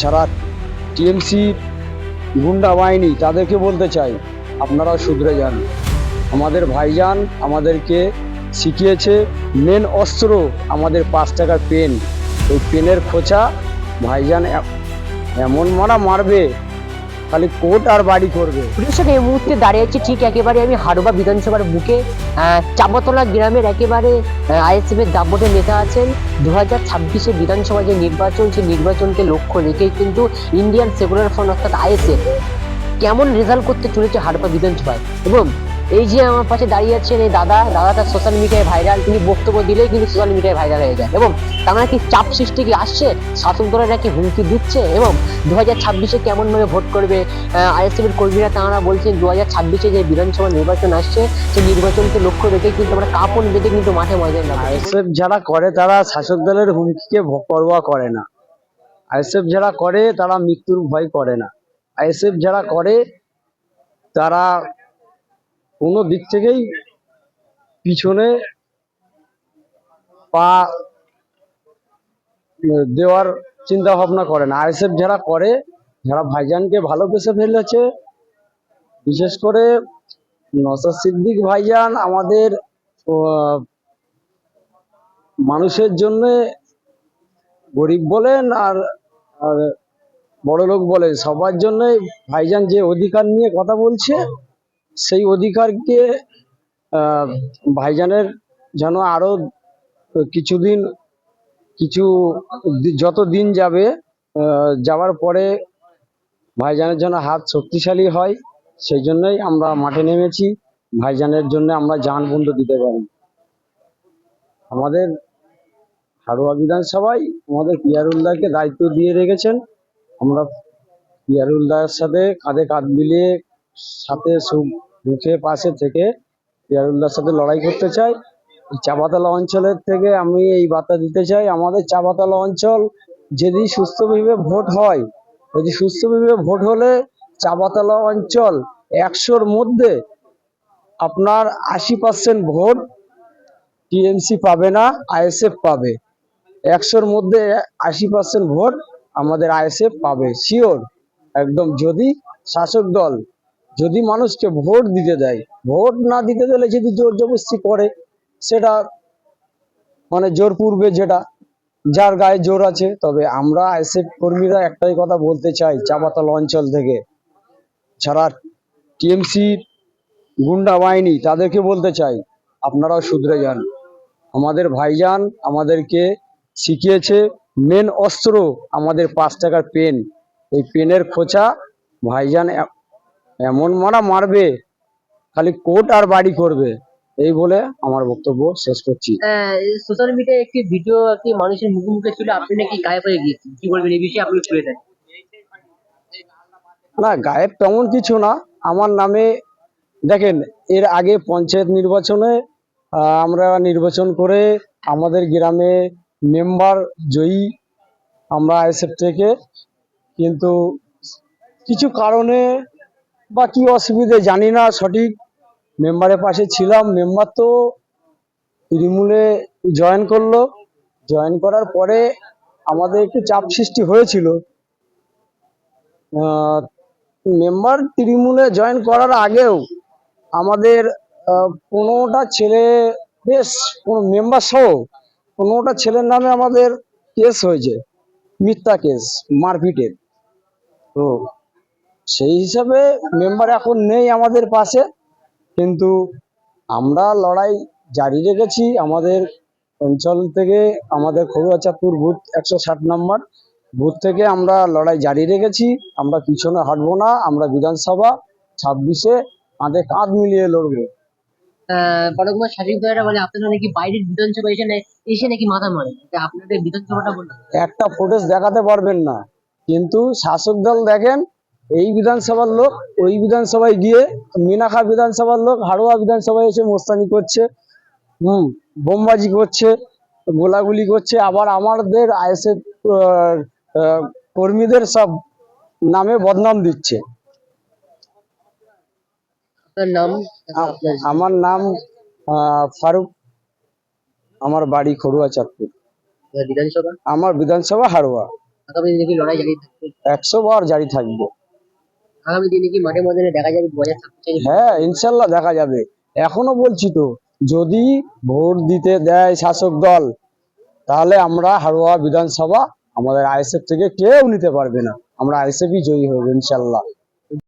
যারা টিএমসি গুন্ডা বাহিনী, তাদেরকে বলতে চাই, আপনারা শুধরে যান। আমাদের ভাইজান আমাদেরকে শিখিয়েছে মেন অস্ত্র আমাদের পাঁচ টাকার পেন। ওই পেনের খোঁচা ভাইজান এমন মারা মারবে খালি কোর্ট আর বাড়ি করবে? দর্শক এই মুহূর্তে দাঁড়িয়ে আছি, ঠিক একেবারে আমি হারোবা বিধানসভার বুকে চাপাতলা গ্রামের একেবারে আইএসএফ এর দাপটে নেতা আছেন। দু হাজার ছাব্বিশে বিধানসভা যে নির্বাচন, সেই নির্বাচনকে লক্ষ্য রেখেই কিন্তু ইন্ডিয়ান সেকুলার ফ্রন্ট অর্থাৎ আইএসএফ কেমন রেজাল্ট করতে চলেছে হারোবা বিধানসভায়? এবং এই যে আমার পাশে দাঁড়িয়ে আছেন এই দাদা, দাদাটা সোশ্যাল মিডিয়ায় ভাইরাল তিনি বক্তব্য দিলেই কিন্তু সোশ্যাল মিডিয়ায় ভাইরাল হয়ে যায়। এবং তারা কি চাপ সৃষ্টি কি আসছে? শাসক দলের নাকি হুমকি দিচ্ছে? এবং দু হাজার ছাব্বিশে কেমন ভাবে ভোট করবে? আইএসএফ এর কর্মীরা তারা বলছেন দু হাজার ছাব্বিশে যে বিধানসভা নির্বাচন আসছে, সেই নির্বাচনকে লক্ষ্য রেখে কিন্তু আমরা কাপড় বেঁধে কিন্তু মাঠে ময়দানে নামবো আইএসএফ যারা করে, তারা শাসক দলের হুমকিকে পরোয়া করে না। আইএসএফ যারা করে, তারা মৃত্যুর ভয় করে না। আইএসএফ যারা করে, তারা কোনো দিক থেকেই পিছনে পা দেওয়ার চিন্তা ভাবনা করে না। আইএসএফ যারা করে, যারা ভাইজানকে ভালোবেসে ফেলেছে, বিশেষ করে নসর সিদ্দিক ভাইজান আমাদের মানুষের জন্য গরিব বলেন আর বড় লোক বলেন, সবার জন্যই ভাইজান যে অধিকার নিয়ে কথা বলছে সেই অধিকারকে ভাইজানের যেন আরও কিছুদিন, কিছু যত দিন যাবে যাওয়ার পরে ভাইজানের জন্য হাত শক্তিশালী হয়, সেই জন্যই আমরা মাঠে নেমেছি। ভাইজানের জন্য আমরা জান বন্ধু দিতে পারি। আমাদের হাড়োয়া বিধানসভায় আমাদের পিয়ারুল্লাহকে দায়িত্ব দিয়ে রেখেছেন। আমরা পিয়ারুল্লাহর সাথে কাঁধে কাঁধ মিলিয়ে সাথে দুঃখে পাশে থেকে পিয়ারুল্লাহর সাথে লড়াই করতে চাই। চাপাতলা অঞ্চলের থেকে আমি এই বার্তা দিতে চাই, আমাদের চাপাতলা অঞ্চল যদি সুস্থভাবে ভোট হয়, যদি সুস্থভাবে ভোট হলে চাপাতলা অঞ্চল একশোর মধ্যে আপনার আশি পার্সেন্ট ভোট টিএমসি পাবে না, আইএসএফ পাবে। একশোর মধ্যে আশি পার্সেন্ট ভোট আমাদের আইএসএফ পাবে, শিওর। একদম যদি শাসক দল যদি মানুষকে ভোট দিতে দেয়, ভোট না দিতে দিলে যদি জোর জবরদস্তি করে, সেটা মানে জোর পূর্বে যেটা, যার গায়ে জোর আছে, তবে আমরা আইএসএফ কর্মীরা একটাই কথা বলতে চাই, চাপাতলা অঞ্চল থেকে। যারা টিএমসি গুন্ডা বাহিনী, তাদেরকে বলতে চাই, আপনারাও শুধরে যান। আমাদের ভাইজান আমাদেরকে শিখিয়েছে মেন অস্ত্র আমাদের পাঁচ টাকার পেন। এই পেনের খোঁচা ভাইজান এমন মারা মারবে খালি কোট আর বাড়ি করবে। এই বলে আমার বক্তব্য শেষ করছি। সোশ্যাল মিডিয়ায় একটি ভিডিও একটি মানুষের মুখে মুখে ছিল আপনি নাকি গায়েব হয়ে গিয়েছেন? কি বলবেন? এই বিষয়ে আপনি তুলে দেন না গায়েব তেমন কিছু না। আমার নামে দেখেন এর আগে পঞ্চায়েত নির্বাচনে আহ, আমরা নির্বাচন করে আমাদের গ্রামে মেম্বার জয়ী আমরা আইএসএফ থেকে। কিন্তু কিছু কারণে বা কি অসুবিধে জানি না, সঠিক মেম্বারের পাশে ছিলাম মেম্বার তো তৃণমূলে জয়েন করল। জয়েন করার পরে আমাদের একটু চাপ সৃষ্টি হয়েছিল। মেম্বার তৃণমূলে জয়েন করার আগেও আমাদের পনেরোটা ছেলে বেশ, কোনো মেম্বার সহ পনেরোটা ছেলের নামে আমাদের কেস হয়েছে, মিথ্যা কেস মারপিটের। তো সেই হিসাবে মেম্বার এখন নেই আমাদের পাশে কিন্তু আমরা লড়াই জারি রেখেছি। আমাদের অঞ্চল থেকে আমাদের খড়ুয়া চাঁদপুর বুথ একশো ষাট নম্বর বুথ থেকে আমরা লড়াই জারি রেখেছি। আমরা পিছনে হাঁটবো না আমরা বিধানসভা ছাব্বিশে কাঁধে কাঁধ মিলিয়ে লড়বো। বড়কুমার শাসক দলেরা বলে আপনারা নাকি বাইরের বিধানসভা এসে এসে নাকি মাথা মারে আপনাদের বিধানসভাটা বলুন। একটা ফুটেজ দেখাতে পারবেন না। কিন্তু শাসক দল দেখেন এই বিধানসভার লোক ওই বিধানসভায় গিয়ে মিনাখা বিধানসভার লোক হাড়োয়া বিধানসভায় এসে মোস্তানি করছে হুম বোমবাজি করছে গোলাগুলি করছে আবার আমাদের আইএসএফ কর্মীদের সব নামে বদনাম দিচ্ছে। নাম? আমার নাম আহ, ফারুক আমার বাড়ি খড়ুয়া চাঁদপুর। আমার বিধানসভা হাড়োয়া। একশো বার জারি থাকবে। আগামী দিনে কি মাঠে ময়দানে দেখা যাবে হ্যাঁ ইনশাল্লাহ দেখা যাবে। এখনও বলছি তো, যদি ভোট দিতে দেয় শাসক দল, তাহলে আমরা হারোয়া বিধানসভা আমাদের আইএসএফ থেকে কেউ নিতে পারবে না। আমরা আইএসএফই জয়ী হব ইনশাল্লাহ।